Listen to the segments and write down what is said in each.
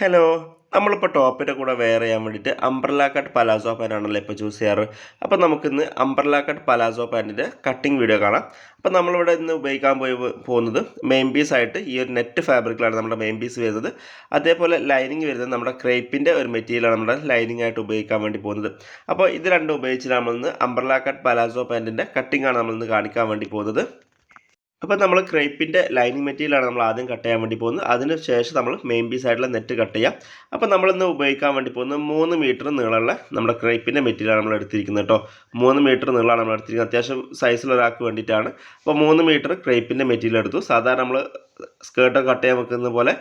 Hello നമ്മളിപ്പോൾ ടോപ്പിന്റെ കൂടെ വെയർ ചെയ്യാൻ വേണ്ടിയിട്ട് അംബ്രല്ല കട്ട് പലാസോ പാന്റാണല്ലോ ഇപ്പോൾ ചൂസ് ചെയ്യാറ്. അപ്പോൾ നമുക്കിന്ന് അംബ്രല്ല കട്ട് പലാസോ പാന്റിന്റെ കട്ടിങ് വീഡിയോ കാണാം. അപ്പോൾ നമ്മളിവിടെ ഇന്ന് ഉപയോഗിക്കാൻ പോയി പോകുന്നത് മെയിൻ പീസ് ആയിട്ട് ഈ ഒരു നെറ്റ് ഫാബ്രിക്കിലാണ് നമ്മുടെ മെയിൻ പീസ് വരുന്നത്. അതേപോലെ ലൈനിങ് വരുന്നത് നമ്മുടെ ക്രേപ്പിന്റെ ഒരു മെറ്റീരിയലാണ് നമ്മുടെ ലൈനിങ് ആയിട്ട് ഉപയോഗിക്കാൻ വേണ്ടി പോകുന്നത്. അപ്പോൾ ഇത് രണ്ടും ഉപയോഗിച്ച് നമ്മളിന്ന് അംബ്രല്ല കട്ട് പലാസോ പാന്റിന്റെ കട്ടിങ്ങാണ് നമ്മളിന്ന് കാണിക്കാൻ വേണ്ടി പോകുന്നത്. അപ്പോൾ നമ്മൾ ക്രേപ്പിന്റെ ലൈനിങ് മെറ്റീരിയലാണ് നമ്മൾ ആദ്യം കട്ട് ചെയ്യാൻ വേണ്ടി പോകുന്നത്. അതിന് ശേഷം നമ്മൾ മെയിൻ പീസ് ആയിട്ടുള്ള നെറ്റ് കട്ട് ചെയ്യാം. അപ്പോൾ നമ്മളിന്ന് ഉപയോഗിക്കാൻ വേണ്ടി പോകുന്നത് മൂന്ന് മീറ്റർ നീളമുള്ള നമ്മുടെ ക്രേപ്പിന്റെ മെറ്റീരിയലാണ് നമ്മൾ എടുത്തിരിക്കുന്നത് കേട്ടോ. മൂന്ന് മീറ്റർ നീളമാണ് നമ്മൾ എടുത്തിരിക്കുന്നത്. അത്യാവശ്യം സൈസിലൊരാൾക്ക് വേണ്ടിയിട്ടാണ്. അപ്പോൾ മൂന്ന് മീറ്റർ ക്രേപ്പിന്റെ മെറ്റീരിയൽ എടുത്തു. സാധാരണ നമ്മൾ സ്കേർട്ട് കട്ട് ചെയ്യാൻ വെക്കുന്ന പോലെ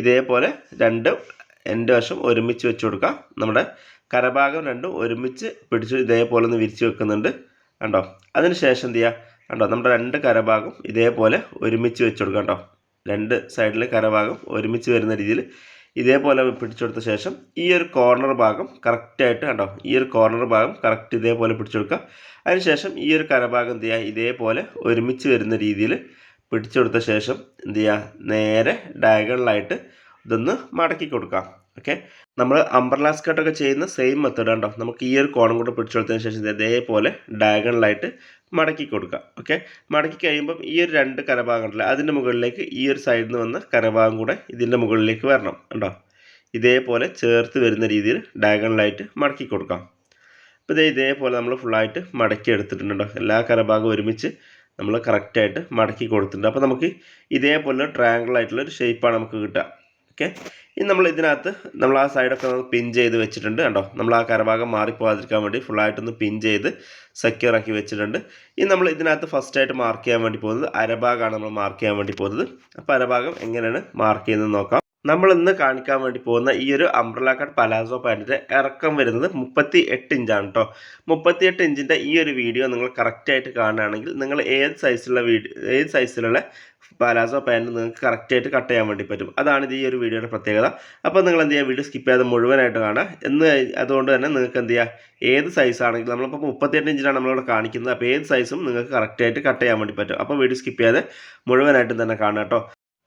ഇതേപോലെ രണ്ട് എന്റെ വശം ഒരുമിച്ച് വെച്ച് കൊടുക്കാം നമ്മുടെ കരഭാഗം രണ്ടും ഒരുമിച്ച് പിടിച്ച് ഇതേപോലെ ഒന്ന് വിരിച്ച് വെക്കുന്നുണ്ട്. കണ്ടോ? അതിന് ശേഷം എന്ത് ചെയ്യുക കണ്ടോ നമ്മുടെ രണ്ട് കരഭാഗം ഇതേപോലെ ഒരുമിച്ച് വെച്ച് കേട്ടോ രണ്ട് സൈഡിലെ കരഭാഗം ഒരുമിച്ച് വരുന്ന രീതിയിൽ ഇതേപോലെ പിടിച്ചെടുത്ത ശേഷം ഈ ഒരു കോർണർ ഭാഗം കറക്റ്റായിട്ട് കണ്ടോ ഈ ഒരു കോർണർ ഭാഗം കറക്റ്റ് ഇതേപോലെ പിടിച്ചെടുക്കുക. അതിനുശേഷം ഈ ഒരു കരഭാഗം എന്ത് ചെയ്യുക ഇതേപോലെ ഒരുമിച്ച് വരുന്ന രീതിയിൽ പിടിച്ചെടുത്ത ശേഷം എന്ത് ചെയ്യുക നേരെ ഡയഗണലായിട്ട് ഇതൊന്ന് മടക്കി കൊടുക്കാം ഓക്കെ നമ്മൾ അംബ്രല സ്കർട്ടൊക്കെ ചെയ്യുന്ന സെയിം മെത്തേഡ് ഉണ്ടോ നമുക്ക് ഈ ഒരു കോണം കൂടെ പിടിച്ചെടുത്തതിന് ശേഷം ഇതേപോലെ ഡയഗണലായിട്ട് മടക്കി കൊടുക്കുക. ഓക്കെ മടക്കി കഴിയുമ്പം ഈ ഒരു രണ്ട് കരഭാഗം ഉണ്ടല്ലോ അതിന്റെ മുകളിലേക്ക് ഈ ഒരു സൈഡിൽ നിന്ന് വന്ന കരഭാഗം കൂടെ ഇതിന്റെ മുകളിലേക്ക് വരണം ഉണ്ടോ ഇതേപോലെ ചേർത്ത് വരുന്ന രീതിയിൽ ഡയഗണലായിട്ട് മടക്കി കൊടുക്കാം. അപ്പോൾ ഇതേ ഇതേപോലെ നമ്മൾ ഫുള്ളായിട്ട് മടക്കി എടുത്തിട്ടുണ്ടോ എല്ലാ കരഭാഗവും ഒരുമിച്ച് നമ്മൾ കറക്റ്റായിട്ട് മടക്കി കൊടുത്തിട്ടുണ്ട്. അപ്പോൾ നമുക്ക് ഇതേപോലെ ട്രയാങ്കിൾ ആയിട്ടുള്ള ഒരു ഷേപ്പാണ് നമുക്ക് കിട്ടുക. ഓക്കെ ഇനി നമ്മൾ ഇതിനകത്ത് നമ്മൾ ആ സൈഡൊക്കെ പിൻ ചെയ്ത് വെച്ചിട്ടുണ്ട് കണ്ടോ? നമ്മൾ ആ കരഭാഗം മാറിപ്പോകാതിരിക്കാൻ വേണ്ടി ഫുള്ളായിട്ടൊന്ന് പിൻ ചെയ്ത് സെക്യൂർ ആക്കി വെച്ചിട്ടുണ്ട്. ഇനി നമ്മൾ ഇതിനകത്ത് ഫസ്റ്റായിട്ട് മാർക്ക് ചെയ്യാൻ വേണ്ടി പോകുന്നത് അരഭാഗമാണ് നമ്മൾ മാർക്ക് ചെയ്യാൻ വേണ്ടി പോകുന്നത്. അപ്പോൾ അരഭാഗം എങ്ങനെയാണ് മാർക്ക് ചെയ്യുന്നത് നോക്കാം. നമ്മൾ ഇന്ന് കാണിക്കാൻ വേണ്ടി പോകുന്ന ഈ ഒരു അംബ്രല കട്ട് പലാസോ പാന്റിന്റെ ഇറക്കം വരുന്നത് മുപ്പത്തി എട്ട് ഇഞ്ചാണ് കേട്ടോ മുപ്പത്തി എട്ട് ഇഞ്ചിന്റെ ഈ ഒരു വീഡിയോ നിങ്ങൾ കറക്റ്റായിട്ട് കാണുകയാണെങ്കിൽ നിങ്ങൾ ഏത് സൈസിലുള്ള വീഡിയോ ഏത് സൈസിലുള്ള പലാസോ പാന്റ് നിങ്ങൾക്ക് കറക്റ്റായിട്ട് കട്ട് ചെയ്യാൻ വേണ്ടി പറ്റും. അതാണ് ഇത് ഈ ഒരു വീഡിയോയുടെ പ്രത്യേകത. അപ്പോൾ നിങ്ങൾ എന്ത് ചെയ്യുക? വീഡിയോ സ്കിപ്പ് ചെയ്യാതെ മുഴുവനായിട്ട് കാണുക. എന്ന് അതുകൊണ്ട് തന്നെ നിങ്ങൾക്ക് എന്ത് ചെയ്യുക? ഏത് സൈസ് ആണെങ്കിലും നമ്മളിപ്പോൾ മുപ്പത്തിയെട്ട് ഇഞ്ചിലാണ് നമ്മളിവിടെ കാണിക്കുന്നത്. അപ്പോൾ ഏത് സൈസും നിങ്ങൾക്ക് കറക്റ്റായിട്ട് കട്ട് ചെയ്യാൻ വേണ്ടി പറ്റും. അപ്പോൾ വീഡിയോ സ്കിപ്പ് ചെയ്യാതെ മുഴുവനായിട്ടും തന്നെ കാണുക കേട്ടോ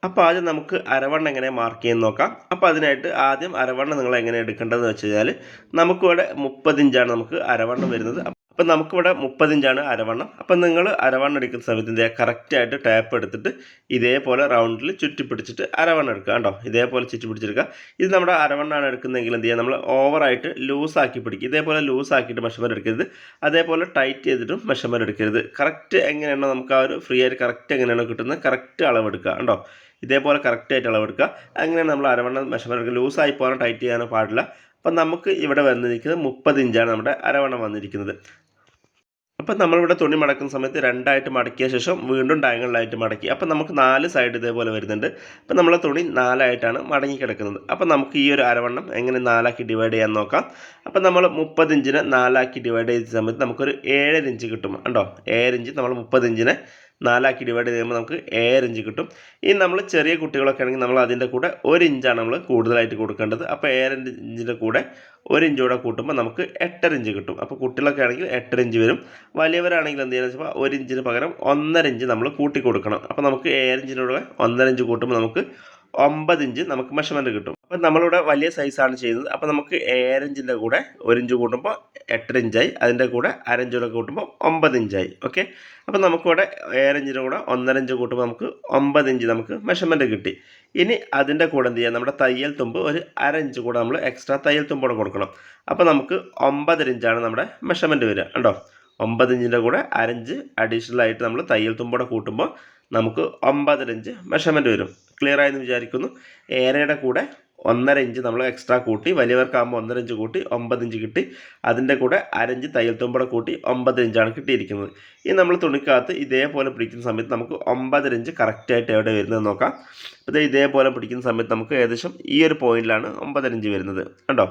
അപ്പോൾ ആദ്യം നമുക്ക് അരവണ്ണം എങ്ങനെ മാർക്ക് ചെയ്യാൻ നോക്കാം. അപ്പോൾ അതിനായിട്ട് ആദ്യം അരവണ്ണം നിങ്ങൾ എങ്ങനെ എടുക്കേണ്ടതെന്ന് വെച്ച് കഴിഞ്ഞാൽ നമുക്കിവിടെ മുപ്പതിഞ്ചാണ് നമുക്ക് അരവണ്ണം വരുന്നത്. അപ്പം നമുക്കിവിടെ മുപ്പതിഞ്ചാണ് അരവണ്ണം. അപ്പം നിങ്ങൾ അരവണ്ണം എടുക്കുന്ന സമയത്ത് കറക്റ്റായിട്ട് ടാപ്പ് എടുത്തിട്ട് ഇതേപോലെ റൗണ്ടിൽ ചുറ്റി പിടിച്ചിട്ട് അരവണ്ണം എടുക്കുക കേട്ടോ. ഇതേപോലെ ചുറ്റി പിടിച്ചെടുക്കുക. ഇത് നമ്മുടെ അരവണ്ണമാണ് എടുക്കുന്നതെങ്കിൽ എന്ത് ചെയ്യുക? നമ്മൾ ഓവറായിട്ട് ലൂസാക്കി പിടിക്കുക. ഇതേപോലെ ലൂസാക്കിയിട്ട് മെഷർമെന്റ് എടുക്കരുത്. അതേപോലെ ടൈറ്റ് ചെയ്തിട്ടും മെഷർമെന്റ് എടുക്കരുത്. കറക്റ്റ് എങ്ങനെയാണോ നമുക്ക് ആ ഒരു ഫ്രീ ആയിട്ട് കറക്റ്റ് എങ്ങനെയാണോ കിട്ടുന്നത് കറക്റ്റ് അളവെടുക്കുക കേട്ടോ. ഇതേപോലെ കറക്റ്റായിട്ട് അളവെടുക്കുക. അങ്ങനെ നമ്മൾ അരവണ്ണം മെഷർമെന്റ് എടുക്കുക. ലൂസായി പോകാനോ ടൈറ്റ് ചെയ്യാനോ പാടില്ല. അപ്പം നമുക്ക് ഇവിടെ വന്നിരിക്കുന്നത് മുപ്പത് ഇഞ്ചാണ് നമ്മുടെ അരവണ്ണം വന്നിരിക്കുന്നത്. അപ്പം നമ്മളിവിടെ തുണി മടക്കുന്ന സമയത്ത് രണ്ടായിട്ട് മടക്കിയ ശേഷം വീണ്ടും ഡയങ്ങളിലായിട്ട് മടക്കി. അപ്പം നമുക്ക് നാല് സൈഡ് ഇതേപോലെ വരുന്നുണ്ട്. അപ്പം നമ്മളെ തുണി നാലായിട്ടാണ് മടങ്ങി കിടക്കുന്നത് അപ്പം നമുക്ക് ഈ ഒരു അരവണ്ണം എങ്ങനെ നാലാക്കി ഡിവൈഡ് ചെയ്യാൻ നോക്കാം. അപ്പം നമ്മൾ മുപ്പത് ഇഞ്ചിനെ നാലാക്കി ഡിവൈഡ് ചെയ്ത സമയത്ത് നമുക്കൊരു ഏഴര ഇഞ്ച് കിട്ടും. കണ്ടോ? ഏഴര ഇഞ്ച് നമ്മൾ മുപ്പത് ഇഞ്ചിനെ നാലാക്കി ഡിവൈഡ് ചെയ്യുമ്പോൾ നമുക്ക് ഏഴര ഇഞ്ച് കിട്ടും. ഇനി നമ്മൾ ചെറിയ കുട്ടികളൊക്കെ ആണെങ്കിൽ നമ്മൾ അതിന്റെ കൂടെ ഒരു ഇഞ്ചാണ് നമ്മൾ കൂടുതലായിട്ട് കൊടുക്കേണ്ടത്. അപ്പോൾ ഏഴര ഇഞ്ചിന്റെ കൂടെ ഒരു ഇഞ്ച് കൂടെ കൂട്ടുമ്പോൾ നമുക്ക് എട്ടര ഇഞ്ച് കിട്ടും. അപ്പോൾ കുട്ടികളൊക്കെ ആണെങ്കിൽ എട്ടര ഇഞ്ച് വരും. വലിയവരാണെങ്കിൽ എന്ത് ചെയ്യുന്നത് വെച്ചാൽ ഒരു ഇഞ്ചിന് പകരം ഒന്നര ഇഞ്ച് നമ്മൾ കൂട്ടി കൊടുക്കണം. അപ്പോൾ നമുക്ക് ഏഴര ഇഞ്ചിന്റെ കൂടെ ഒന്നര ഇഞ്ച് കൂട്ടുമ്പോൾ നമുക്ക് ഒമ്പത് ഇഞ്ച് നമുക്ക് മെഷർമെന്റ് കിട്ടും. അപ്പം നമ്മളിവിടെ വലിയ സൈസാണ് ചെയ്യുന്നത്. അപ്പം നമുക്ക് ഏഴഞ്ചിന്റെ കൂടെ ഒരു ഇഞ്ച് കൂട്ടുമ്പോൾ എട്ടര ഇഞ്ചായി അതിന്റെ കൂടെ അരഞ്ച് കൂടെ കൂട്ടുമ്പോൾ ഒമ്പത് ഇഞ്ചായി ഓക്കെ അപ്പം നമുക്കിവിടെ ഏഴഞ്ചിന്റെ കൂടെ ഒന്നര ഇഞ്ച് കൂട്ടുമ്പോൾ നമുക്ക് ഒമ്പത് ഇഞ്ച് നമുക്ക് മെഷർമെന്റ് കിട്ടി. ഇനി അതിന്റെ കൂടെ എന്ത് ചെയ്യാം? നമ്മുടെ തയ്യൽ തുമ്പ് ഒരു അര ഇഞ്ച് കൂടെ നമ്മൾ എക്സ്ട്രാ തയ്യൽ തുമ്പോടെ കൊടുക്കണം. അപ്പോൾ നമുക്ക് ഒമ്പതര ഇഞ്ചാണ് നമ്മുടെ മെഷർമെന്റ് വരിക. കണ്ടോ? ഒമ്പത് ഇഞ്ചിന്റെ കൂടെ അരഞ്ച് അഡീഷണൽ ആയിട്ട് നമ്മൾ തയ്യൽ തുമ്പോടെ കൂട്ടുമ്പോൾ നമുക്ക് ഒമ്പതര ഇഞ്ച് മെഷർമെന്റ് വരും. ക്ലിയർ ആയെന്ന് വിചാരിക്കുന്നു. ഏരയുടെ കൂടെ ഒന്നര ഇഞ്ച് നമ്മൾ എക്സ്ട്രാ കൂട്ടി വലിയവർക്കാകുമ്പോൾ ഒന്നര ഇഞ്ച് കൂട്ടി ഒമ്പത് ഇഞ്ച് കിട്ടി. അതിന്റെ കൂടെ അരഞ്ച് തയ്യൽ തുമ്പടെ കൂട്ടി ഒമ്പത് ഇഞ്ചാണ് കിട്ടിയിരിക്കുന്നത്. ഇനി നമ്മൾ തുണിക്കകത്ത് ഇതേപോലെ പിടിക്കുന്ന സമയത്ത് നമുക്ക് ഒമ്പതര ഇഞ്ച് കറക്റ്റായിട്ട് എവിടെ വരുന്നത് നോക്കാം. അപ്പോൾ ഇതേപോലെ പിടിക്കുന്ന സമയത്ത് നമുക്ക് ഏകദേശം ഈ ഒരു പോയിന്റിലാണ് ഒമ്പതര ഇഞ്ച് വരുന്നത്. കണ്ടോ?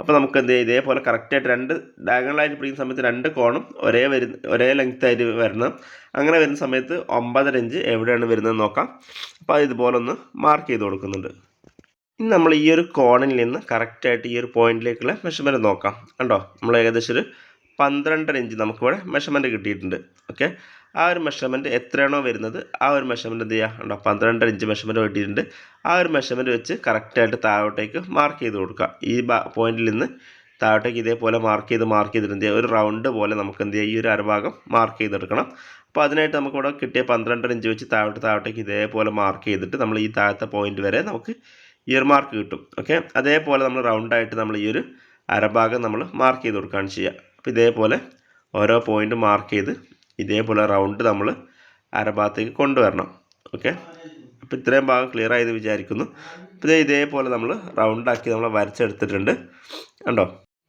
അപ്പോൾ നമുക്ക് എന്ത് ചെയ്യാം ഇതേപോലെ കറക്റ്റായിട്ട് രണ്ട് ഡയഗണലായിട്ട് പിടിക്കുന്ന സമയത്ത് രണ്ട് കോണും ഒരേ വരുന്ന ഒരേ ലെങ്ത് ആയിട്ട് വരണം. അങ്ങനെ വരുന്ന സമയത്ത് ഒമ്പതര ഇഞ്ച് എവിടെയാണ് വരുന്നത് നോക്കാം. അപ്പോൾ ഇതുപോലെ ഒന്ന് മാർക്ക് ചെയ്ത് കൊടുക്കുന്നുണ്ട്. ഇനി നമ്മൾ ഈ ഒരു കോണിൽ നിന്ന് കറക്റ്റായിട്ട് ഈ ഒരു പോയിന്റിലേക്കുള്ള മെഷർമെന്റ് നോക്കാം. കണ്ടോ? നമ്മൾ ഏകദേശം ഒരു പന്ത്രണ്ടര ഇഞ്ച് നമുക്കിവിടെ മെഷർമെന്റ് കിട്ടിയിട്ടുണ്ട്. ഓക്കെ ആ ഒരു മെഷർമെന്റ് എത്രയാണോ വരുന്നത്? ആ ഒരു മെഷർമെന്റ് എന്ത് ചെയ്യുക? ഉണ്ടോ പന്ത്രണ്ടര ഇഞ്ച് മെഷർമെന്റ് കിട്ടിയിട്ടുണ്ട്. ആ ഒരു മെഷർമെന്റ് വെച്ച് കറക്റ്റായിട്ട് താഴോട്ടേക്ക് മാർക്ക് ചെയ്ത് കൊടുക്കുക. ഈ പോയിന്റിൽ നിന്ന് താഴോട്ടേക്ക് ഇതേപോലെ മാർക്ക് ചെയ്ത് മാർക്ക് ചെയ്തിട്ട് എന്ത് ഒരു റൗണ്ട് പോലെ നമുക്ക് എന്ത് ചെയ്യുക? ഈ ഒരു അരഭാഗം മാർക്ക് ചെയ്തെടുക്കണം. അപ്പോൾ അതിനായിട്ട് നമുക്കിവിടെ കിട്ടിയ പന്ത്രണ്ടര ഇഞ്ച് വെച്ച് താഴോട്ട് താഴോട്ടേക്ക് ഇതേപോലെ മാർക്ക് ചെയ്തിട്ട് നമ്മൾ ഈ താഴത്തെ പോയിന്റ് വരെ നമുക്ക് ഇയർ മാർക്ക് കിട്ടും. ഓക്കെ അതേപോലെ നമ്മൾ റൗണ്ടായിട്ട് നമ്മൾ ഈ ഒരു അരഭാഗം നമ്മൾ മാർക്ക് ചെയ്ത് കൊടുക്കുകയാണ് ചെയ്യുക. അപ്പോൾ ഇതേപോലെ ഓരോ പോയിന്റ് മാർക്ക് ചെയ്ത് ഇതേപോലെ റൗണ്ട് നമ്മൾ അരഭാഗത്തേക്ക് കൊണ്ടുവരണം. ഓക്കെ അപ്പോൾ ഇത്രയും ഭാഗം ക്ലിയർ ആയത് വിചാരിക്കുന്നു. അപ്പോൾ ഇതേപോലെ നമ്മൾ റൗണ്ടാക്കി നമ്മൾ വരച്ചെടുത്തിട്ടുണ്ട്. കണ്ടോ?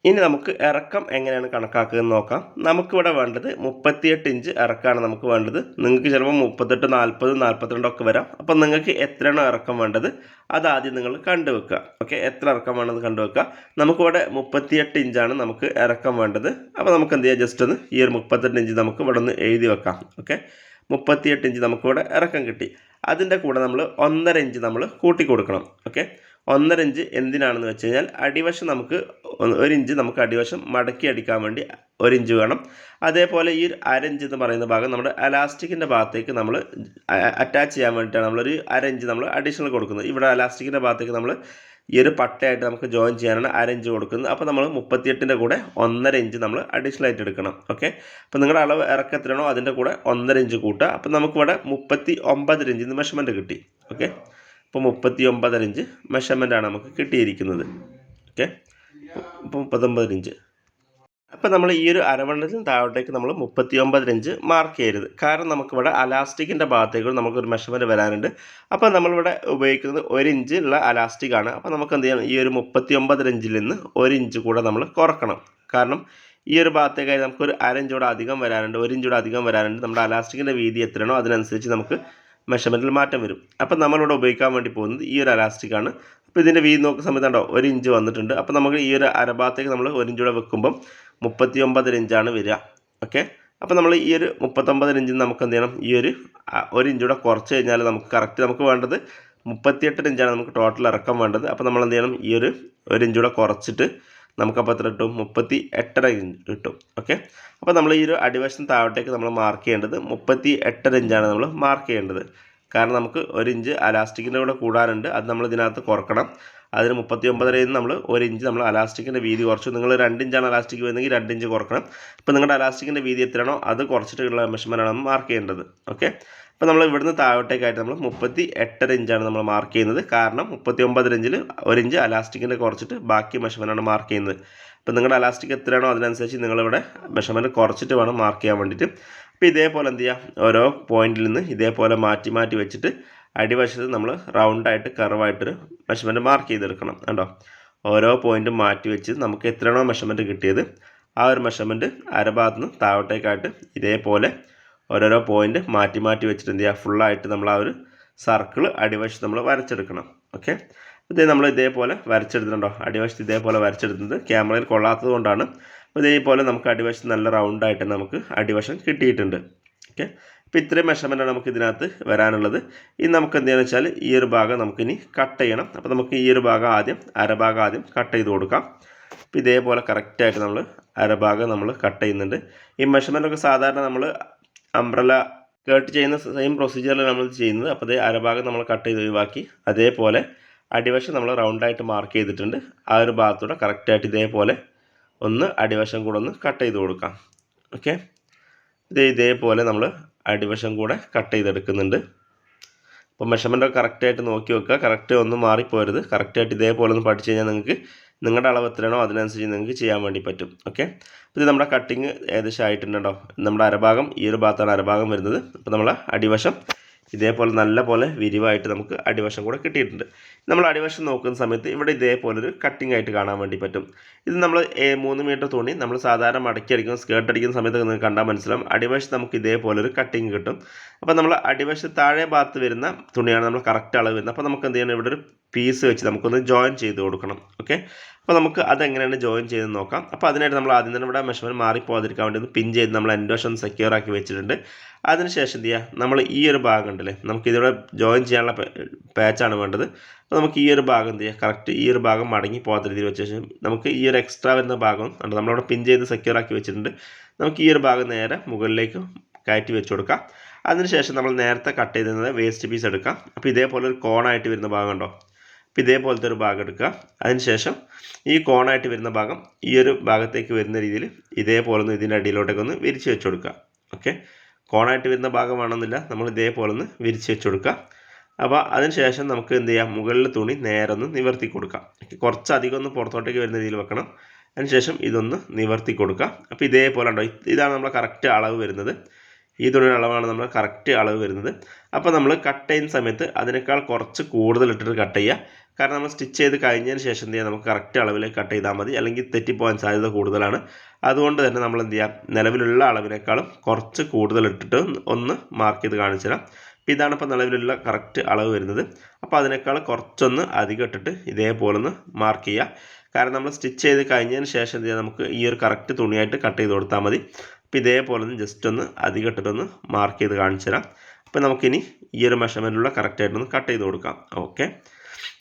ഇനി നമുക്ക് ഇറക്കം എങ്ങനെയാണ് കണക്കാക്കുക എന്ന് നോക്കാം. നമുക്കിവിടെ വേണ്ടത് മുപ്പത്തിയെട്ട് ഇഞ്ച് ഇറക്കമാണ് നമുക്ക് വേണ്ടത്. നിങ്ങൾക്ക് ചിലപ്പോൾ മുപ്പത്തെട്ട് നാൽപ്പത് നാൽപ്പത്തിരണ്ടൊക്കെ വരാം. അപ്പം നിങ്ങൾക്ക് എത്രയാണോ ഇറക്കം വേണ്ടത് അത് ആദ്യം നിങ്ങൾ കണ്ടുവെക്കുക. ഓക്കെ എത്ര ഇറക്കം വേണമെന്ന് കണ്ടുവെക്കുക. നമുക്കിവിടെ മുപ്പത്തിയെട്ട് ഇഞ്ചാണ് നമുക്ക് ഇറക്കം വേണ്ടത്. അപ്പോൾ നമുക്ക് എന്ത് ചെയ്യാം? ജസ്റ്റ് ഒന്ന് ഈ ഒരു മുപ്പത്തെട്ട് ഇഞ്ച് നമുക്ക് ഇവിടെ ഒന്ന് എഴുതി വെക്കാം. ഓക്കെ മുപ്പത്തിയെട്ട് ഇഞ്ച് നമുക്കിവിടെ ഇറക്കം കിട്ടി. അതിന്റെ കൂടെ നമ്മൾ ഒന്നര ഇഞ്ച് നമ്മൾ കൂട്ടി കൊടുക്കണം. ഓക്കെ ഒന്നര ഇഞ്ച് എന്തിനാണെന്ന് വെച്ച് കഴിഞ്ഞാൽ അടിവശം നമുക്ക് ഒരു ഇഞ്ച് നമുക്ക് അടിവശം മടക്കി അടിക്കാൻ വേണ്ടി ഒരു ഇഞ്ച് വേണം. അതേപോലെ ഈ ഒരു അര ഇഞ്ച് എന്ന് പറയുന്ന ഭാഗം നമ്മുടെ അലാസ്റ്റിക്കിന്റെ ഭാഗത്തേക്ക് നമ്മൾ അറ്റാച്ച് ചെയ്യാൻ വേണ്ടിയിട്ടാണ് നമ്മളൊരു അര ഇഞ്ച് നമ്മൾ അഡീഷണൽ കൊടുക്കുന്നത്. ഇവിടെ അലാസ്റ്റിക്കിന്റെ ഭാഗത്തേക്ക് നമ്മൾ ഈ ഒരു പട്ടയായിട്ട് നമുക്ക് ജോയിൻ ചെയ്യാനാണ് അര ഇഞ്ച് കൊടുക്കുന്നത്. അപ്പോൾ നമ്മൾ മുപ്പത്തിയെട്ടിന്റെ കൂടെ ഒന്നര ഇഞ്ച് നമ്മൾ അഡീഷണൽ ആയിട്ട് എടുക്കണം. ഓക്കെ? അപ്പോൾ നിങ്ങളുടെ അളവ് ഇറക്കത്തിലാണോ അതിന്റെ കൂടെ ഒന്നര ഇഞ്ച് കൂട്ടുക. അപ്പോൾ നമുക്കിവിടെ മുപ്പത്തി ഒമ്പതര ഇഞ്ച് മെഷർമെന്റ് കിട്ടി. ഓക്കെ? ഇപ്പോൾ മുപ്പത്തി ഒമ്പതര ഇഞ്ച് മെഷർമെന്റാണ് നമുക്ക് കിട്ടിയിരിക്കുന്നത്. ഓക്കെ? ഇപ്പോൾ മുപ്പത്തൊമ്പതരഞ്ച് അപ്പോൾ നമ്മൾ ഈ ഒരു അരവണ്ണത്തിന് താഴോട്ടേക്ക് നമ്മൾ മുപ്പത്തി ഒമ്പത് ഇഞ്ച് മാർക്ക് ചെയ്യരുത്. കാരണം നമുക്കിവിടെ അലാസ്റ്റിക്കിന്റെ ഭാഗത്തേക്ക് നമുക്കൊരു മെഷർമെന്റ് വരാനുണ്ട്. അപ്പോൾ നമ്മളിവിടെ ഉപയോഗിക്കുന്നത് ഒരു ഇഞ്ച് ഉള്ള അലാസ്റ്റിക് ആണ്. അപ്പോൾ നമുക്ക് എന്ത് ചെയ്യണം? ഈ ഒരു മുപ്പത്തി ഒമ്പത് ഇഞ്ചിൽ നിന്ന് ഒരു ഇഞ്ച് കൂടെ നമ്മൾ കുറക്കണം. കാരണം ഈ ഒരു ഭാഗത്തേക്കായി നമുക്കൊരു അരഞ്ചൂടെ അധികം വരാനുണ്ട് ഒരു ഇഞ്ചൂടെ അധികം വരാനുണ്ട്. നമ്മുടെ അലാസ്റ്റിക്കിന്റെ വീതി എത്രയാണോ അതിനനുസരിച്ച് നമുക്ക് മെഷർമെന്റിൽ മാറ്റം വരും. അപ്പോൾ നമ്മളിവിടെ ഉപയോഗിക്കാൻ വേണ്ടി പോകുന്നത് ഈ ഒരു അലാസ്റ്റിക് ആണ്. അപ്പോൾ ഇതിന്റെ വീതി നോക്കുന്ന സമയത്ത് ഉണ്ടോ? ഒരു ഇഞ്ച് വന്നിട്ടുണ്ട്. അപ്പോൾ നമുക്ക് ഈ ഒരു അരഭാഗത്തേക്ക് നമ്മൾ ഒരു ഇഞ്ചൂടെ വെക്കുമ്പം മുപ്പത്തി ഒമ്പതര ഇഞ്ചാണ് വരിക. ഓക്കെ അപ്പോൾ നമ്മൾ ഈ ഒരു മുപ്പത്തൊമ്പതര ഇഞ്ചിൽ നമുക്ക് എന്ത് ചെയ്യണം? ഈ ഒരു ഒരു ഇഞ്ചൂടെ കുറച്ച് കഴിഞ്ഞാൽ നമുക്ക് കറക്റ്റ് നമുക്ക് വേണ്ടത് മുപ്പത്തിയെട്ട് ഇഞ്ചാണ് നമുക്ക് ടോട്ടൽ ഇറക്കം വേണ്ടത്. അപ്പോൾ നമ്മൾ എന്ത് ചെയ്യണം? ഈ ഒരു ഒരു ഇഞ്ചൂടെ കുറച്ചിട്ട് നമുക്കപ്പോൾ എത്ര കിട്ടും? മുപ്പത്തി എട്ടര ഇഞ്ച് കിട്ടും. ഓക്കെ അപ്പോൾ നമ്മൾ ഈ ഒരു അടിവശം താഴോട്ടേക്ക് നമ്മൾ മാർക്ക് ചെയ്യേണ്ടത് മുപ്പത്തി എട്ടര ഇഞ്ചാണ് നമ്മൾ മാർക്ക് ചെയ്യേണ്ടത്. കാരണം നമുക്ക് ഒരു ഇഞ്ച് അലാസ്റ്റിക്കിന്റെ കൂടെ കൂടാനുണ്ട്. അത് നമ്മൾ ഇതിനകത്ത് കുറക്കണം. അതിന് മുപ്പത്തി ഒമ്പതരയിൽ നിന്ന് നമ്മൾ ഒരു ഇഞ്ച് നമ്മൾ അലാസ്റ്റിക്കിന്റെ വീതി കുറച്ചു. നിങ്ങൾ രണ്ട് ഇഞ്ചാണ് അലാസ്റ്റിക് വരുന്നെങ്കിൽ രണ്ട് ഇഞ്ച് കുറക്കണം. ഇപ്പോൾ നിങ്ങളുടെ അലാസ്റ്റിക്കിന്റെ വീതി എത്രയാണോ അത് കുറച്ചിട്ടുള്ള മെഷർമെന്റാണ് മാർക്ക് ചെയ്യേണ്ടത്. ഓക്കെ അപ്പോൾ നമ്മൾ ഇവിടുന്ന് താഴോട്ടേക്കായിട്ട് നമ്മൾ മുപ്പത്തി എട്ടര ഇഞ്ചാണ് നമ്മൾ മാർക്ക് ചെയ്യുന്നത്. കാരണം മുപ്പത്തി ഒമ്പതര ഇഞ്ചിൽ ഒരു ഇഞ്ച് അലാസ്റ്റിക്കിന്റെ കുറച്ചിട്ട് ബാക്കി മെഷർമെന്റാണ് മാർക്ക് ചെയ്യുന്നത്. അപ്പോൾ നിങ്ങളുടെ അലാസ്റ്റിക് എത്രയാണോ അതിനനുസരിച്ച് നിങ്ങളിവിടെ മെഷർമെന്റ് കുറച്ചിട്ട് വേണം മാർക്ക് ചെയ്യാൻ വേണ്ടിയിട്ട്. അപ്പോൾ ഇതേപോലെ എന്ത് ചെയ്യുക ഓരോ പോയിന്റിൽ നിന്ന് ഇതേപോലെ മാറ്റി മാറ്റി വെച്ചിട്ട് അടിവശത്ത് നമ്മൾ റൗണ്ടായിട്ട് കർവായിട്ടൊരു മെഷർമെന്റ് മാർക്ക് ചെയ്തെടുക്കണം കണ്ടോ? ഓരോ പോയിന്റും മാറ്റി വെച്ച് നമുക്ക് എത്രയാണോ മെഷർമെന്റ് കിട്ടിയത്? ആ ഒരു മെഷർമെന്റ് അരഭാഗത്ത് നിന്ന് താഴോട്ടേക്കായിട്ട് ഇതേപോലെ ഓരോരോ പോയിന്റ് മാറ്റി മാറ്റി വെച്ചിട്ട് എന്ത് ചെയ്യുക? ഫുള്ളായിട്ട് നമ്മൾ ആ ഒരു സർക്കിൾ അടിവശത്ത് നമ്മൾ വരച്ചെടുക്കണം. ഓക്കെ ഇത് നമ്മൾ ഇതേപോലെ വരച്ചെടുത്തിട്ടുണ്ടോ? അടിവശത്ത് ഇതേപോലെ വരച്ചെടുത്തത് ക്യാമറയിൽ കൊള്ളാത്തത് കൊണ്ടാണ്. അപ്പോൾ ഇതേപോലെ നമുക്ക് അടിവശം നല്ല റൗണ്ടായിട്ട് നമുക്ക് അടിവശം കിട്ടിയിട്ടുണ്ട്. ഓക്കെ അപ്പോൾ ഇത്രയും മെഷർമെന്റാണ് നമുക്ക് ഇതിനകത്ത് വരാനുള്ളത്. ഇനി നമുക്ക് എന്താണെന്ന് വെച്ചാൽ ഈ ഒരു ഭാഗം നമുക്കിനി കട്ട് ചെയ്യണം. അപ്പോൾ നമുക്ക് ഈ ഒരു ഭാഗം ആദ്യം അരഭാഗം ആദ്യം കട്ട് ചെയ്ത് കൊടുക്കാം. അപ്പോൾ ഇതേപോലെ കറക്റ്റായിട്ട് നമ്മൾ അരഭാഗം നമ്മൾ കട്ട് ചെയ്യുന്നുണ്ട്. ഈ മെഷർമെന്റൊക്കെ സാധാരണ നമ്മൾ അംബ്രല കട്ട് ചെയ്യുന്ന സെയിം പ്രൊസീജിയറിൽ നമ്മൾ ചെയ്യുന്നത്. അപ്പോൾ അതേ അരഭാഗം നമ്മൾ കട്ട് ചെയ്ത് ഒഴിവാക്കി. അതേപോലെ അടിവശം നമ്മൾ റൗണ്ടായിട്ട് മാർക്ക് ചെയ്തിട്ടുണ്ട്. ആ ഒരു ഭാഗത്തൂടെ കറക്റ്റായിട്ട് ഇതേപോലെ ഒന്ന് അടിവശം കൂടെ ഒന്ന് കട്ട് ചെയ്ത് കൊടുക്കാം. ഓക്കെ ഇത് ഇതേപോലെ നമ്മൾ അടിവശം കൂടെ കട്ട് ചെയ്തെടുക്കുന്നുണ്ട്. അപ്പോൾ മെഷർമെന്റൊക്കെ കറക്റ്റായിട്ട് നോക്കി വെക്കുക. കറക്റ്റ് ഒന്നും മാറിപ്പോരുത്. കറക്റ്റായിട്ട് ഇതേപോലെ ഒന്ന് പഠിച്ചു കഴിഞ്ഞാൽ നിങ്ങൾക്ക് നിങ്ങളുടെ അളവ് എത്രയാണോ അതിനനുസരിച്ച് നിങ്ങൾക്ക് ചെയ്യാൻ വേണ്ടി പറ്റും. ഓക്കെ അപ്പോൾ ഇത് നമ്മുടെ കട്ടിങ് ഏകദേശം ആയിട്ടുണ്ടോ നമ്മുടെ അരഭാഗം ഈ ഒരു ഭാഗത്താണ് അരഭാഗം വരുന്നത്. അപ്പോൾ നമ്മൾ അടിവശം ഇതേപോലെ നല്ല പോലെ വിരിവായിട്ട് നമുക്ക് അടിവശം കൂടെ കിട്ടിയിട്ടുണ്ട്. നമ്മൾ അടിവശം നോക്കുന്ന സമയത്ത് ഇവിടെ ഇതേപോലെ ഒരു കട്ടിംഗ് ആയിട്ട് കാണാൻ വേണ്ടി പറ്റും. ഇത് നമ്മൾ മൂന്ന് മീറ്റർ തുണി നമ്മൾ സാധാരണ മടക്കി അടിക്കുന്ന സ്കേർട്ട് അടിക്കുന്ന സമയത്ത് നിങ്ങൾക്ക് കണ്ടാൽ മനസ്സിലാവും. അടിവശം നമുക്ക് ഇതേപോലെ ഒരു കട്ടിങ് കിട്ടും. അപ്പോൾ നമ്മൾ അടിവശത്ത് താഴെ ഭാഗത്ത് വരുന്ന തുണിയാണ് നമ്മൾ കറക്റ്റ് അളവ് വരുന്നത്. അപ്പോൾ നമുക്ക് എന്ത് ചെയ്യണം? ഇവിടെ ഒരു പീസ് വെച്ച് നമുക്കൊന്ന് ജോയിൻ ചെയ്ത് കൊടുക്കണം ഓക്കെ അപ്പോൾ നമുക്ക് അതെങ്ങനെയാണ് ജോയിൻ ചെയ്ത് നോക്കാം. അപ്പോൾ അതിനായിട്ട് നമ്മൾ ആദ്യം തന്നെ ഇവിടെ മെഷർമെന്റ് മാറിപ്പോകാതിരിക്കാൻ വേണ്ടി ഒന്ന് പിൻ ചെയ്ത് നമ്മൾ എൻഡോഷൻ സെക്യൂർ ആക്കി വെച്ചിട്ടുണ്ട്. അതിനുശേഷം എന്ത് ചെയ്യുക നമ്മൾ ഈ ഒരു ഭാഗം ഉണ്ടല്ലേ? നമുക്ക് ഇതിവിടെ ജോയിൻ ചെയ്യാനുള്ള പാച്ചാണ് വേണ്ടത്. അപ്പോൾ നമുക്ക് ഈ ഒരു ഭാഗം എന്ത് ചെയ്യുക കറക്റ്റ് ഈ ഒരു ഭാഗം മടങ്ങി പോകാത്ത രീതിയിൽ വെച്ച ശേഷം നമുക്ക് ഈ ഒരു എക്സ്ട്രാ വരുന്ന ഭാഗം ഉണ്ട് നമ്മളവിടെ പിൻ ചെയ്ത് സെക്യൂർ ആക്കി വെച്ചിട്ടുണ്ട്. നമുക്ക് ഈ ഒരു ഭാഗം നേരെ മുകളിലേക്ക് കയറ്റി വെച്ച് കൊടുക്കാം. അതിനുശേഷം നമ്മൾ നേരത്തെ കട്ട് ചെയ്തിരുന്നത് വേസ്റ്റ് പീസ് എടുക്കാം. അപ്പോൾ ഇതേപോലെ ഒരു കോണായിട്ട് വരുന്ന ഭാഗം ഉണ്ടോ അപ്പോൾ ഇതേപോലത്തെ ഒരു ഭാഗം എടുക്കുക. അതിനുശേഷം ഈ കോണായിട്ട് വരുന്ന ഭാഗം ഈ ഒരു ഭാഗത്തേക്ക് വരുന്ന രീതിയിൽ ഇതേപോലെ ഒന്ന് ഇതിന്റെ അടിയിലോട്ടൊക്കെ ഒന്ന് വിരിച്ച് വെച്ച് കൊടുക്കുക. ഓക്കെ? കോണായിട്ട് വരുന്ന ഭാഗം വേണമെന്നില്ല നമ്മൾ ഇതേപോലെ ഒന്ന് വിരിച്ച് വെച്ച് കൊടുക്കുക. അപ്പോൾ അതിനുശേഷം നമുക്ക് എന്ത് ചെയ്യാം? മുകളിൽ തുണി നേരെ ഒന്ന് നിവർത്തി കൊടുക്കാം. കുറച്ചധികം ഒന്ന് പുറത്തോട്ടേക്ക് വരുന്ന രീതിയിൽ വെക്കണം. അതിനുശേഷം ഇതൊന്ന് നിവർത്തി കൊടുക്കുക. അപ്പോൾ ഇതേപോലെ ഉണ്ടോ? ഇതാണ് നമ്മുടെ കറക്റ്റ് അളവ് വരുന്നത്. ഈ തുണിയുടെ അളവാണ് നമ്മൾ കറക്റ്റ് അളവ് വരുന്നത്. അപ്പോൾ നമ്മൾ കട്ട് ചെയ്യുന്ന സമയത്ത് അതിനേക്കാൾ കുറച്ച് കൂടുതൽ ഇട്ടിട്ട് കട്ട് ചെയ്യുക. കാരണം നമ്മൾ സ്റ്റിച്ച് ചെയ്ത് കഴിഞ്ഞതിന് ശേഷം എന്ത് ചെയ്യുക? നമുക്ക് കറക്റ്റ് അളവിൽ കട്ട് ചെയ്താൽ മതി. അല്ലെങ്കിൽ തെറ്റിപ്പോകാൻ സാധ്യത കൂടുതലാണ്. അതുകൊണ്ട് തന്നെ നമ്മൾ എന്ത് ചെയ്യുക? നിലവിലുള്ള അളവിനേക്കാളും കുറച്ച് കൂടുതൽ ഇട്ടിട്ട് ഒന്ന് മാർക്ക് ചെയ്ത് കാണിച്ചു തരാം. അപ്പോൾ ഇതാണ് ഇപ്പോൾ നിലവിലുള്ള കറക്റ്റ് അളവ് വരുന്നത്. അപ്പോൾ അതിനേക്കാൾ കുറച്ചൊന്ന് അധികം ഇട്ടിട്ട് ഇതേപോലെ ഒന്ന് മാർക്ക് ചെയ്യുക. കാരണം നമ്മൾ സ്റ്റിച്ച് ചെയ്ത് കഴിഞ്ഞതിന് ശേഷം എന്ത് ചെയ്യുക? നമുക്ക് ഈ ഒരു കറക്റ്റ് തുണിയായിട്ട് കട്ട് ചെയ്ത് കൊടുത്താൽ മതി. അപ്പോൾ ഇതേപോലെ ഒന്ന് ജസ്റ്റ് ഒന്ന് അധികം ഇട്ടിട്ടൊന്ന് മാർക്ക് ചെയ്ത് കാണിച്ചു തരാം അപ്പോൾ നമുക്കിനി ഈ ഒരു മെഷർമെന്റിലുള്ള കറക്റ്റായിട്ടൊന്ന് കട്ട് ചെയ്ത് കൊടുക്കാം. ഓക്കെ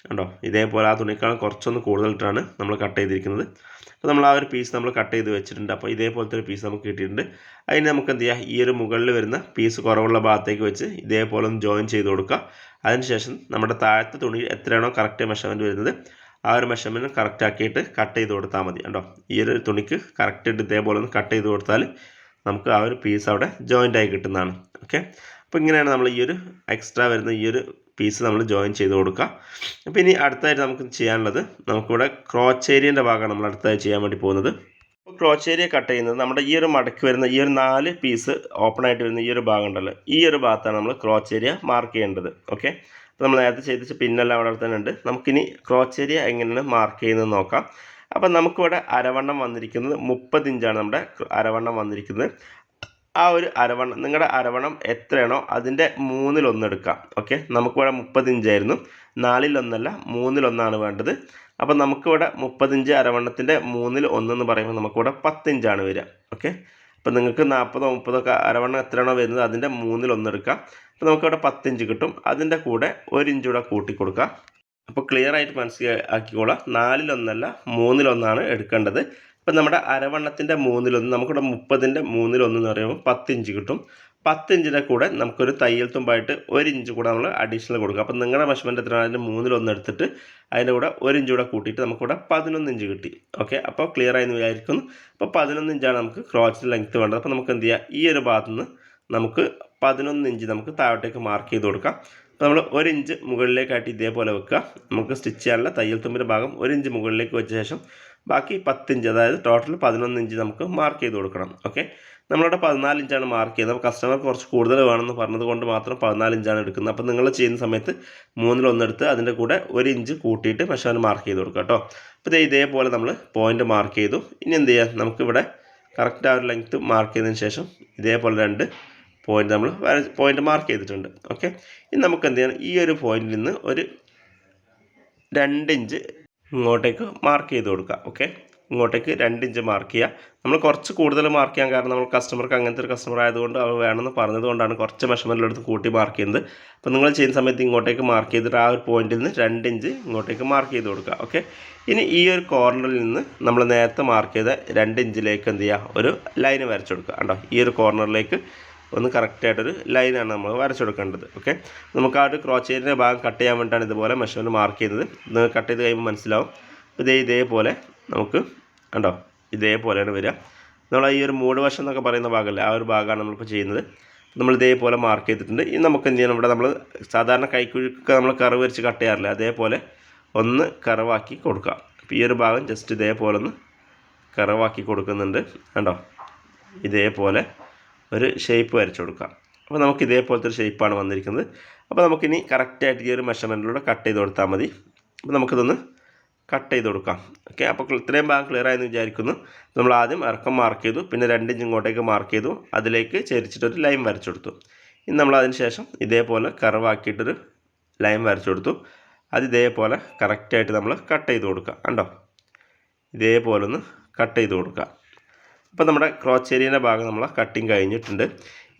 കണ്ടോ? ഇതേപോലെ ആ തുണിക്കാൾ കുറച്ചൊന്ന് കൂടുതലിട്ടാണ് നമ്മൾ കട്ട് ചെയ്തിരിക്കുന്നത്. അപ്പോൾ നമ്മൾ ആ ഒരു പീസ് നമ്മൾ കട്ട് ചെയ്ത് വെച്ചിട്ടുണ്ട്. അപ്പോൾ ഇതേപോലത്തെ ഒരു പീസ് നമുക്ക് കിട്ടിയിട്ടുണ്ട്. അതിന് നമുക്ക് എന്ത് ചെയ്യാം? ഈ ഒരു മുകളിൽ വരുന്ന പീസ് കുറവുള്ള ഭാഗത്തേക്ക് വെച്ച് ഇതേപോലെ ഒന്ന് ജോയിൻ ചെയ്ത് കൊടുക്കുക. അതിനുശേഷം നമ്മുടെ താഴത്തെ തുണി എത്രയാണോ കറക്റ്റ് മെഷർമെന്റ് വരുന്നത് ആ ഒരു മെഷർമെന്റ് കറക്റ്റ് ആക്കിയിട്ട് കട്ട് ചെയ്ത് കൊടുത്താൽ മതി. കണ്ടോ? ഈ ഒരു തുണിക്ക് കറക്റ്റായിട്ട് ഇതേപോലെ ഒന്ന് കട്ട് ചെയ്ത് കൊടുത്താൽ നമുക്ക് ആ ഒരു പീസ് അവിടെ ജോയിന്റ് ആയി കിട്ടുന്നതാണ്. ഓക്കെ അപ്പോൾ ഇങ്ങനെയാണ് നമ്മൾ ഈ ഒരു എക്സ്ട്രാ വരുന്ന ഈ ഒരു പീസ് നമ്മൾ ജോയിൻ ചെയ്ത് കൊടുക്കുക. അപ്പോൾ ഇനി അടുത്തായിട്ട് നമുക്ക് ചെയ്യാനുള്ളത് നമുക്കിവിടെ ക്രോച്ചേരിയന്റെ ഭാഗമാണ് നമ്മൾ അടുത്തായി ചെയ്യാൻ വേണ്ടി പോകുന്നത്. അപ്പോൾ ക്രോച്ചേരിയ കട്ട് ചെയ്യുന്നത് നമ്മുടെ ഈ ഒരു മടക്കി വരുന്ന ഈ ഒരു നാല് പീസ് ഓപ്പൺ ആയിട്ട് വരുന്ന ഈ ഒരു ഭാഗം ഉണ്ടല്ലോ. ഈ ഒരു ഭാഗത്താണ് നമ്മൾ ക്രോച്ചേരിയ മാർക്ക് ചെയ്യേണ്ടത്. ഓക്കെ അപ്പോൾ നമ്മൾ നേരത്തെ ചെയ്തിച്ച് പിന്നെല്ലാം അവിടെ തന്നെ ഉണ്ട്. നമുക്കിനി ക്രോച്ചേരിയ എങ്ങനെയാണ് മാർക്ക് ചെയ്യുന്നത് നോക്കാം. അപ്പം നമുക്കിവിടെ അരവണ്ണം വന്നിരിക്കുന്നത് മുപ്പത് ഇഞ്ചാണ് നമ്മുടെ അരവണ്ണം വന്നിരിക്കുന്നത്. ആ ഒരു അരവണ്ണം നിങ്ങളുടെ അരവണ്ണം എത്രയാണോ അതിന്റെ മൂന്നിലൊന്നെടുക്കാം ഓക്കെ? നമുക്കിവിടെ മുപ്പത് ഇഞ്ചായിരുന്നു. നാലിലൊന്നല്ല മൂന്നിലൊന്നാണ് വേണ്ടത്. അപ്പം നമുക്കിവിടെ മുപ്പത്തിഞ്ച് അരവണ്ണത്തിന്റെ മൂന്നിൽ ഒന്നെന്ന് പറയുമ്പോൾ നമുക്കിവിടെ പത്തിഞ്ചാണ് വരിക. ഓക്കെ? അപ്പം നിങ്ങൾക്ക് നാൽപ്പതോ മുപ്പതോ ഒക്കെ അരവണ്ണം എത്രയാണോ വരുന്നത് അതിന്റെ എടുക്കാം. അപ്പോൾ നമുക്കിവിടെ പത്തിഞ്ച് കിട്ടും. അതിന്റെ കൂടെ ഒരു ഇഞ്ച് കൂടെ അപ്പോൾ ക്ലിയർ ആയിട്ട് മനസ്സിലാക്കിക്കോളാം. നാലിലൊന്നല്ല മൂന്നിലൊന്നാണ് എടുക്കേണ്ടത്. ഇപ്പം നമ്മുടെ അരവണ്ണത്തിന്റെ മൂന്നിലൊന്ന് നമുക്കിവിടെ മുപ്പതിന്റെ മൂന്നിലൊന്ന് എന്ന് പറയുമ്പോൾ പത്തിഞ്ച് കിട്ടും. പത്തിഞ്ചിന്റെ കൂടെ നമുക്കൊരു തയ്യൽ തുമ്പായിട്ട് ഒരു ഇഞ്ച് കൂടെ നമ്മൾ അഡീഷണൽ കൊടുക്കുക അപ്പം നിങ്ങളുടെ മെഷർമെന്റ് എത്രയാണ്? അതിന്റെ മൂന്നിലൊന്ന് എടുത്തിട്ട് അതിന്റെ കൂടെ ഒരു ഇഞ്ച് കൂടെ കൂട്ടിയിട്ട് നമുക്കിവിടെ പതിനൊന്ന് ഇഞ്ച് കിട്ടി. ഓക്കെ അപ്പോൾ ക്ലിയർ ആയി എന്ന് വിചാരിക്കുന്നു. അപ്പോൾ പതിനൊന്ന് ഇഞ്ചാണ് നമുക്ക് ക്രോച്ചിന്റെ ലെങ്ത്ത് വേണ്ടത്. അപ്പോൾ നമുക്ക് എന്ത് ചെയ്യാം? ഈ ഒരു ഭാഗത്ത് നിന്ന് നമുക്ക് പതിനൊന്ന് ഇഞ്ച് നമുക്ക് താഴോട്ടേക്ക് മാർക്ക് ചെയ്ത് കൊടുക്കാം. അപ്പോൾ നമ്മൾ ഒരു ഇഞ്ച് മുകളിലേക്കായിട്ട് ഇതേപോലെ വെക്കുക. നമുക്ക് സ്റ്റിച്ച് ചെയ്യാനുള്ള തയ്യൽ തുമ്പിന്റെ ഭാഗം ഒരു ഇഞ്ച് മുകളിലേക്ക് വെച്ച ശേഷം ബാക്കി പത്തിഞ്ച് അതായത് ടോട്ടൽ പതിനൊന്ന് ഇഞ്ച് നമുക്ക് മാർക്ക് ചെയ്ത് കൊടുക്കണം. ഓക്കെ നമ്മളിവിടെ പതിനാല് ഇഞ്ചാണ് മാർക്ക് ചെയ്യുന്നത്. അപ്പോൾ കസ്റ്റമർ കുറച്ച് കൂടുതൽ വേണമെന്ന് പറഞ്ഞത് കൊണ്ട് മാത്രം പതിനാല് ഇഞ്ചാണ് എടുക്കുന്നത്. അപ്പോൾ നിങ്ങൾ ചെയ്യുന്ന സമയത്ത് മൂന്നിലൊന്നെടുത്ത് അതിന്റെ കൂടെ ഒരു ഇഞ്ച് കൂട്ടിയിട്ട് മെഷർമെന്റ് മാർക്ക് ചെയ്ത് കൊടുക്കുക കേട്ടോ. അപ്പോൾ ഇതേ ഇതേപോലെ നമ്മൾ പോയിന്റ് മാർക്ക് ചെയ്തു. ഇനി എന്ത് ചെയ്യാം? നമുക്കിവിടെ കറക്റ്റ് ആ ഒരു ലെങ്ത്ത് മാർക്ക് ചെയ്തതിന് ശേഷം ഇതേപോലെ രണ്ട് പോയിന്റ് നമ്മൾ പോയിന്റ് മാർക്ക് ചെയ്തിട്ടുണ്ട്. ഓക്കെ ഇനി നമുക്ക് എന്ത് ചെയ്യണം ഈ ഒരു പോയിന്റിൽ നിന്ന് ഒരു രണ്ട് ഇഞ്ച് ഇങ്ങോട്ടേക്ക് മാർക്ക് ചെയ്ത് കൊടുക്കുക. ഓക്കെ ഇങ്ങോട്ടേക്ക് രണ്ട് ഇഞ്ച് മാർക്ക് ചെയ്യുക. നമ്മൾ കുറച്ച് കൂടുതൽ മാർക്ക് ചെയ്യാൻ കാരണം നമ്മൾ കസ്റ്റമർക്ക് അങ്ങനത്തെ ഒരു കസ്റ്റമർ ആയതുകൊണ്ട് അവർ വേണമെന്ന് പറഞ്ഞതുകൊണ്ടാണ് കുറച്ച് മെഷർമെന്റിലെടുത്ത് കൂട്ടി മാർക്ക് ചെയ്യുന്നത്. അപ്പോൾ നിങ്ങൾ ചെയ്യുന്ന സമയത്ത് ഇങ്ങോട്ടേക്ക് മാർക്ക് ചെയ്തിട്ട് ആ ഒരു പോയിന്റിൽ നിന്ന് രണ്ട് ഇഞ്ച് ഇങ്ങോട്ടേക്ക് മാർക്ക് ചെയ്ത് കൊടുക്കുക. ഓക്കെ ഇനി ഈ ഒരു കോർണറിൽ നിന്ന് നമ്മൾ നേരത്തെ മാർക്ക് ചെയ്ത രണ്ട് ഇഞ്ചിലേക്ക് എന്ത് ചെയ്യുക ഒരു ലൈന് വരച്ചു കൊടുക്കുക. കണ്ടോ? ഈ ഒരു കോർണറിലേക്ക് ഒന്ന് കറക്റ്റായിട്ടൊരു ലൈനാണ് നമ്മൾ വരച്ചു കൊടുക്കേണ്ടത് ഓക്കെ നമുക്ക് ആ ഒരു ക്രോച്ചേരിന്റെ ഭാഗം കട്ട് ചെയ്യാൻ വേണ്ടിയിട്ടാണ് ഇതുപോലെ മെഷർമെന്റ് മാർക്ക് ചെയ്യുന്നത് ഇത് കട്ട് ചെയ്ത് കഴിയുമ്പോൾ മനസ്സിലാവും. ഇതേ ഇതേപോലെ നമുക്ക് ഉണ്ടോ ഇതേപോലെയാണ് വരിക. നമ്മൾ ഈ ഒരു മൂട് വശം എന്നൊക്കെ പറയുന്ന ഭാഗമല്ലേ ആ ഒരു ഭാഗമാണ് നമ്മളിപ്പോൾ ചെയ്യുന്നത്. നമ്മൾ ഇതേപോലെ മാർക്ക് ചെയ്തിട്ടുണ്ട്. ഇനി നമുക്ക് എന്ത് ചെയ്യണം? ഇവിടെ നമ്മൾ സാധാരണ കൈക്കുഴിക്ക് നമ്മൾ കറവ് വരച്ച് കട്ട് ചെയ്യാറില്ല അതേപോലെ ഒന്ന് കറവാക്കി കൊടുക്കുക. അപ്പോൾ ഈ ഒരു ഭാഗം ജസ്റ്റ് ഇതേപോലെ ഒന്ന് കറവാക്കി കൊടുക്കുന്നുണ്ട്. കണ്ടോ? ഇതേപോലെ ഒരു ഷേപ്പ് വരച്ചു കൊടുക്കാം. അപ്പോൾ നമുക്ക് ഇതേപോലത്തെ ഒരു ഷേപ്പാണ് വന്നിരിക്കുന്നത്. അപ്പോൾ നമുക്കിനി കറക്റ്റായിട്ട് ഈ ഒരു മെഷർമെന്റിലൂടെ കട്ട് ചെയ്ത് കൊടുത്താൽ മതി. അപ്പോൾ നമുക്കിതൊന്ന് കട്ട് ചെയ്ത് കൊടുക്കാം. ഓക്കെ അപ്പോൾ ഇത്രയും ഭാഗം ക്ലിയർ ആയെന്ന് വിചാരിക്കുന്നു. നമ്മൾ ആദ്യം ഇറക്കം മാർക്ക് ചെയ്തു. പിന്നെ രണ്ട് ഇഞ്ച് ഇങ്ങോട്ടേക്ക് മാർക്ക് ചെയ്തു. അതിലേക്ക് ചെരിച്ചിട്ടൊരു ലൈൻ വരച്ചു കൊടുത്തു. ഇനി നമ്മൾ അതിന് ശേഷം ഇതേപോലെ കറവാക്കിയിട്ടൊരു ലൈൻ വരച്ചു കൊടുത്തു. അത് ഇതേപോലെ കറക്റ്റായിട്ട് നമ്മൾ കട്ട് ചെയ്ത് കൊടുക്കുക കണ്ടോ? ഇതേപോലെ ഒന്ന് കട്ട് ചെയ്ത് കൊടുക്കുക അപ്പോൾ നമ്മുടെ ക്രോച്ചേരിയുടെ ഭാഗം നമ്മൾ കട്ടിങ് കഴിഞ്ഞിട്ടുണ്ട്.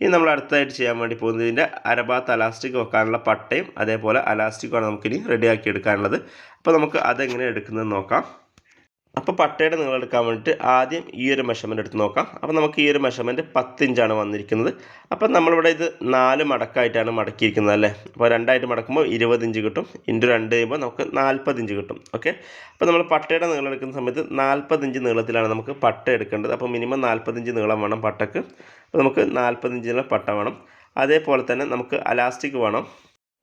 ഇനി നമ്മൾ അടുത്തതായിട്ട് ചെയ്യാൻ വേണ്ടി പോകുന്നത് ഇതിന്റെ അരഭാഗത്ത് അലാസ്റ്റിക് വെക്കാനുള്ള പട്ടയും അതേപോലെ അലാസ്റ്റിക്കുമാണ് നമുക്കിനി റെഡിയാക്കി എടുക്കാനുള്ളത്. അപ്പോൾ നമുക്ക് അതെങ്ങനെ എടുക്കുന്നതെന്ന് നോക്കാം. അപ്പോൾ പട്ടയുടെ നീളം എടുക്കാൻ വേണ്ടിയിട്ട് ആദ്യം ഈ ഒരു മെഷർമെന്റ് എടുത്ത് നോക്കാം. അപ്പോൾ നമുക്ക് ഈ ഒരു മെഷർമെന്റ് പത്ത് ഇഞ്ചാണ് വന്നിരിക്കുന്നത്. അപ്പോൾ നമ്മളിവിടെ ഇത് നാല് മടക്കായിട്ടാണ് മടക്കിയിരിക്കുന്നത് അല്ലേ? അപ്പോൾ രണ്ടായിട്ട് മടക്കുമ്പോൾ ഇരുപത് ഇഞ്ച് കിട്ടും. ഇന്റു രണ്ട് ചെയ്യുമ്പോൾ നമുക്ക് നാൽപ്പത് ഇഞ്ച് കിട്ടും. ഓക്കെ അപ്പോൾ നമ്മൾ പട്ടയുടെ നീളം എടുക്കുന്ന സമയത്ത് നാൽപ്പത് ഇഞ്ച് നീളത്തിലാണ് നമുക്ക് പട്ട എടുക്കേണ്ടത്. അപ്പോൾ മിനിമം നാൽപ്പത് ഇഞ്ച് നീളം വേണം പട്ടക്ക്. അപ്പോൾ നമുക്ക് നാൽപ്പത് നീളം പട്ട വേണം. അതേപോലെ തന്നെ നമുക്ക് അലാസ്റ്റിക് വേണം.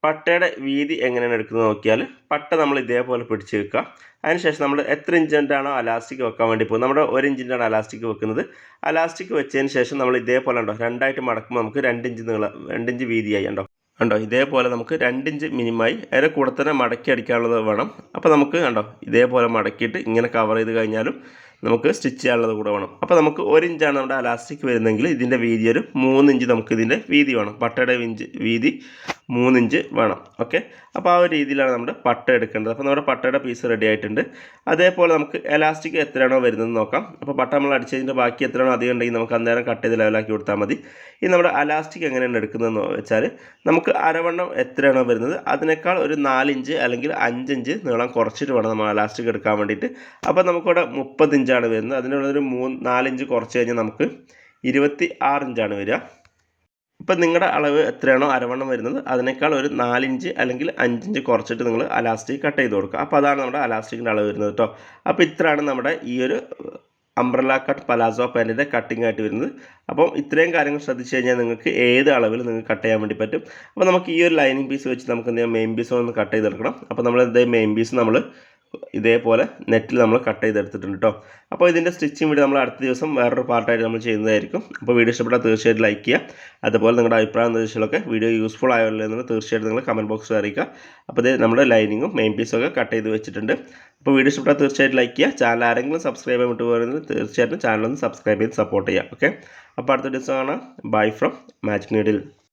പട്ടയുടെ വീതി എങ്ങനെയാണ് എടുക്കുന്നത് നോക്കിയാൽ പട്ട നമ്മൾ ഇതേപോലെ പിടിച്ച് വെക്കുക. അതിനുശേഷം നമ്മൾ എത്ര ഇഞ്ചിന്റെയാണോ അലാസ്റ്റിക് വെക്കാൻ വേണ്ടി പോകും നമ്മുടെ ഒരു ഇഞ്ചിന്റെയാണ് അലാസ്റ്റിക് വെക്കുന്നത്. അലാസ്റ്റിക് വെച്ചതിന് ശേഷം നമ്മൾ ഇതേപോലെ ഉണ്ടോ? രണ്ടായിട്ട് മടക്കുമ്പോൾ നമുക്ക് രണ്ട് ഇഞ്ച് നീളം രണ്ട് ഇഞ്ച് വീതിയായി ഉണ്ടോ? ഉണ്ടോ? ഇതേപോലെ നമുക്ക് രണ്ട് ഇഞ്ച് മിനിമമായി. അതിന്റെ കൂടെ തന്നെ മടക്കി അടിക്കാനുള്ളത് വേണം. അപ്പോൾ നമുക്ക് കണ്ടോ? ഇതേപോലെ മടക്കിയിട്ട് ഇങ്ങനെ കവർ ചെയ്ത് കഴിഞ്ഞാലും നമുക്ക് സ്റ്റിച്ച് ചെയ്യാനുള്ളത് കൂടെ വേണം. അപ്പോൾ നമുക്ക് ഒരു ഇഞ്ചാണ് നമ്മുടെ അലാസ്റ്റിക് വരുന്നതെങ്കിൽ ഇതിന്റെ വീതി ഒരു മൂന്ന് ഇഞ്ച് നമുക്ക് ഇതിന്റെ വീതി വേണം. പട്ടയുടെ ഇഞ്ച് വീതി മൂന്നിഞ്ച് വേണം. ഓക്കെ അപ്പോൾ ആ ഒരു രീതിയിലാണ് നമ്മുടെ പട്ട എടുക്കേണ്ടത്. അപ്പോൾ നമ്മുടെ പട്ടയുടെ പീസ് റെഡി ആയിട്ടുണ്ട്. അതേപോലെ നമുക്ക് എലാസ്റ്റിക് എത്രയാണോ വരുന്നത് നോക്കാം. അപ്പോൾ പട്ട നമ്മൾ അടിച്ചതിന്റെ ബാക്കി എത്രയാണോ അധികം ഉണ്ടെങ്കിൽ നമുക്ക് അന്നേരം കട്ട് ചെയ്ത് ലെവലാക്കി കൊടുത്താൽ മതി. ഈ നമ്മുടെ അലാസ്റ്റിക് എങ്ങനെയാണ് എടുക്കുന്നതെന്ന് വെച്ചാൽ നമുക്ക് അരവണ്ണം എത്രയാണോ വരുന്നത് അതിനേക്കാൾ ഒരു നാലിഞ്ച് അല്ലെങ്കിൽ അഞ്ചിഞ്ച് നീളം കുറച്ചിട്ട് വേണം നമ്മൾ അലാസ്റ്റിക് എടുക്കാൻ വേണ്ടിയിട്ട്. അപ്പോൾ നമുക്കിവിടെ മുപ്പത്തിഞ്ചാണ് വരുന്നത്. അതിനുള്ളൊരു മൂന്ന് നാലിഞ്ച് കുറച്ച് കഴിഞ്ഞാൽ നമുക്ക് ഇരുപത്തി ആറിഞ്ചാണ് വരിക. ഇപ്പം നിങ്ങളുടെ അളവ് എത്രയാണോ അരവണ്ണം വരുന്നത് അതിനേക്കാൾ ഒരു നാലിഞ്ച് അല്ലെങ്കിൽ അഞ്ചിഞ്ച് കുറച്ചിട്ട് നിങ്ങൾ അലാസ്റ്റിക് കട്ട് ചെയ്ത് കൊടുക്കുക. അപ്പോൾ അതാണ് നമ്മുടെ അലാസ്റ്റിക്കിന്റെ അളവ് വരുന്നത് കേട്ടോ. അപ്പോൾ ഇത്രയാണ് നമ്മുടെ ഈ ഒരു അംബ്രല കട്ട് പലാസോ പാന്റിന്റെ കട്ടിംഗ് ആയിട്ട് വരുന്നത്. അപ്പം ഇത്രയും കാര്യങ്ങൾ ശ്രദ്ധിച്ചു കഴിഞ്ഞാൽ നിങ്ങൾക്ക് ഏത് അളവിൽ നിങ്ങൾക്ക് കട്ട് ചെയ്യാൻ വേണ്ടി പറ്റും. അപ്പോൾ നമുക്ക് ഈ ഒരു ലൈനിങ് പീസ് വെച്ച് നമുക്ക് എന്ത് ചെയ്യാം മെയിൻ പീസ് ഒന്ന് കട്ട് ചെയ്തെടുക്കണം. അപ്പോൾ നമ്മൾ എന്തെങ്കിലും മെയിൻ പീസ് നമ്മൾ ഇതേപോലെ നെറ്റിൽ നമ്മൾ കട്ട് ചെയ്തെടുത്തിട്ടുണ്ട് കേട്ടോ അപ്പോൾ ഇതിന്റെ സ്റ്റിച്ചിങ് വീഡിയോ നമ്മൾ അടുത്ത ദിവസം വേറൊരു പാർട്ടായിട്ട് നമ്മൾ ചെയ്യുന്നതായിരിക്കും. അപ്പോൾ വീഡിയോ ഇഷ്ടപ്പെട്ടാൽ തീർച്ചയായിട്ടും ലൈക്ക് ചെയ്യുക. അതുപോലെ നിങ്ങളുടെ അഭിപ്രായം നിർദ്ദേശങ്ങളൊക്കെ വീഡിയോ യൂസ്ഫുൾ ആയല്ലോ എന്ന് തീർച്ചയായിട്ടും നിങ്ങൾ കമന്റ് ബോക്സിൽ അറിയിക്കുക. അപ്പോൾ ഇത് നമ്മുടെ ലൈനിങ്ങും മെയിൻ പീസൊക്കെ കട്ട് ചെയ്ത് വെച്ചിട്ടുണ്ട്. അപ്പോൾ വീഡിയോ ഇഷ്ടപ്പെട്ടാൽ തീർച്ചയായിട്ടും ലൈക്ക് ചെയ്യുക. ചാനൽ ആരെങ്കിലും സബ്സ്ക്രൈബ് ചെയ്യാൻ വിട്ടു പോകുന്നത് തീർച്ചയായിട്ടും ചാനലൊന്ന് സബ്സ്ക്രൈബ് ചെയ്ത് സപ്പോർട്ട് ചെയ്യുക. ഓക്കെ അപ്പോൾ അടുത്ത ദിവസം ബൈ ഫ്രം മാജിക് നീഡിൽ